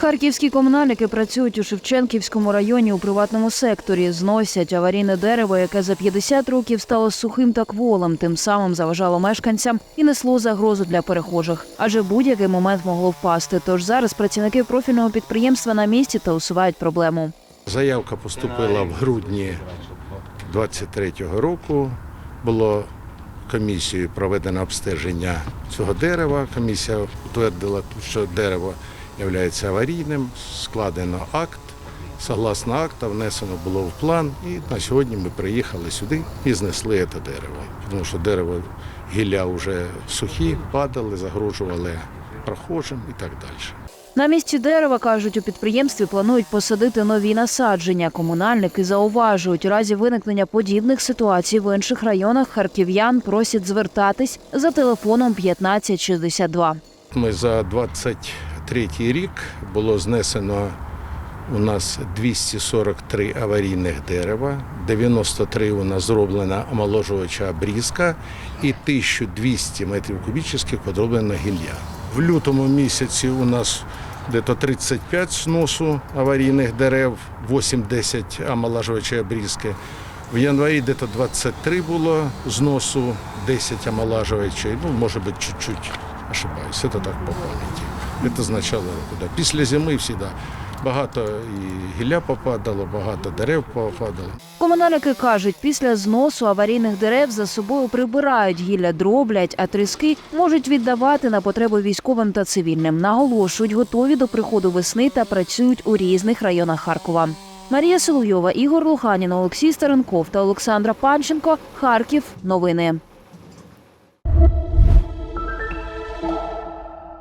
Харківські комунальники працюють у Шевченківському районі у приватному секторі. Зносять аварійне дерево, яке за 50 років стало сухим та кволим, тим самим заважало мешканцям і несло загрозу для перехожих. Адже будь-який момент могло впасти. Тож зараз працівники профільного підприємства на місці та усувають проблему. Заявка поступила в грудні 23-го року. Було комісією проведено обстеження цього дерева. Комісія утвердила, що дерево є аварійним, складено акт. Согласно акта, внесено було в план, і на сьогодні ми приїхали сюди і знесли це дерево. Тому що дерево гілля вже сухі, падали, загрожували прохожим і так далі. На місці дерева кажуть, у підприємстві планують посадити нові насадження. Комунальники зауважують, у разі виникнення подібних ситуацій в інших районах харків'ян просять звертатись за телефоном 1562. Ми за 23 рік було знесено у нас 243 аварійних дерева, 93 у нас зроблена омоложувача обрізка і 1200 метрів кубічних подроблено гілля. В лютому місяці у нас десь 35 сносу аварійних дерев, 8-10 омолажувача обрізки. В январі десь 23 було зносу, 10 омолажувачей, ну, може бути, чуть-чуть ошибаюсь, це так по пам'яті. Це означало, да, після зими завжди багато і гілля попадало, багато дерев попадало. Комунальники кажуть, після зносу аварійних дерев за собою прибирають гілля, дроблять, а тріски можуть віддавати на потреби військовим та цивільним. Наголошують, готові до приходу весни та працюють у різних районах Харкова. Марія Соловйова, Ігор Луханін, Олексій Старенков та Олександра Панченко. Харків. Новини.